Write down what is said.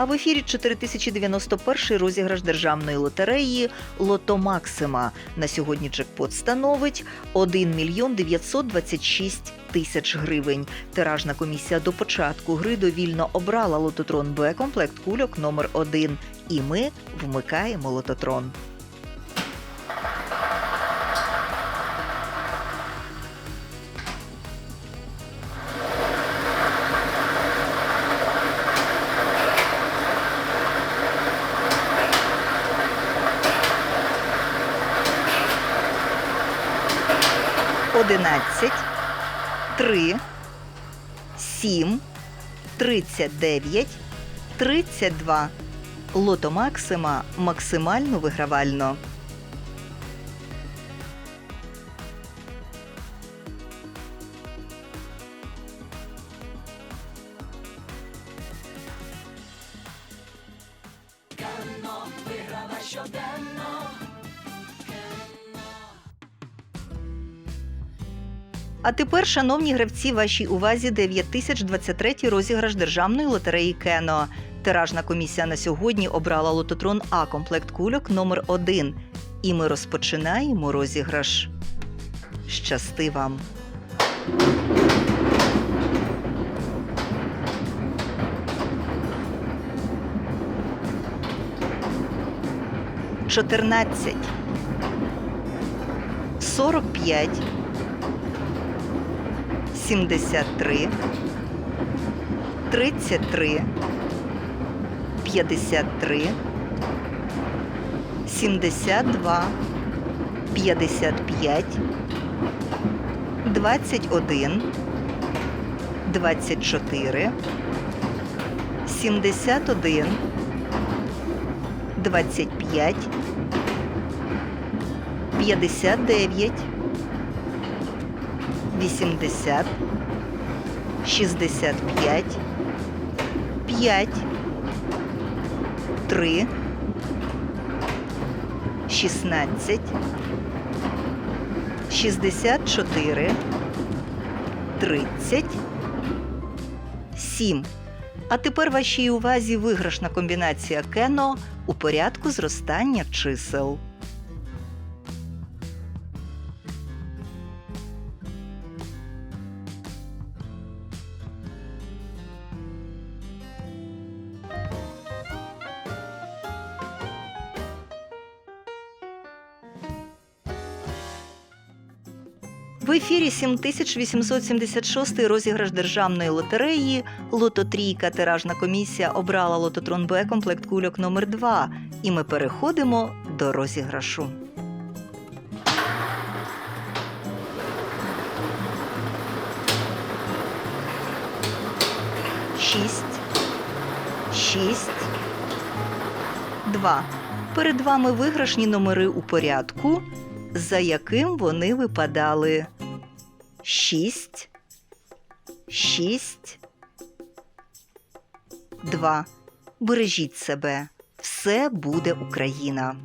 А в ефірі 4091 розіграш державної лотереї Лото Максима. На сьогодні джекпот становить 1 мільйон 926 тисяч гривень. Тиражна комісія до початку гри довільно обрала лототрон Б комплект кульок номер 1 І ми вмикаємо лототрон. Одинадцять, три, сім, тридцять дев'ять, тридцять два. Лото Максима максимально вигравально. А тепер, шановні гравці, вашій увазі 9023 розіграш державної лотереї Кено. Тиражна комісія на сьогодні обрала лототрон А комплект кульок номер 1 І ми розпочинаємо розіграш. Щасти вам! Чотирнадцять. Сорок п'ять. Сімдесят три. Тридцять три. 53, 72, 55, 21, 24, 71, 25, 59, 80, 65, 5, 3, 16, 64, 30, 7. А тепер вашій увазі виграшна комбінація кено у порядку зростання чисел. В ефірі 7876 розіграш державної лотереї Лототрійка тиражна комісія обрала лототрон Б комплект кульок номер 2 І ми переходимо до розіграшу. Шість. Шість. Два. Перед вами виграшні номери у порядку, за яким вони випадали. Шість. Шість. Два. Бережіть себе. Все буде Україна.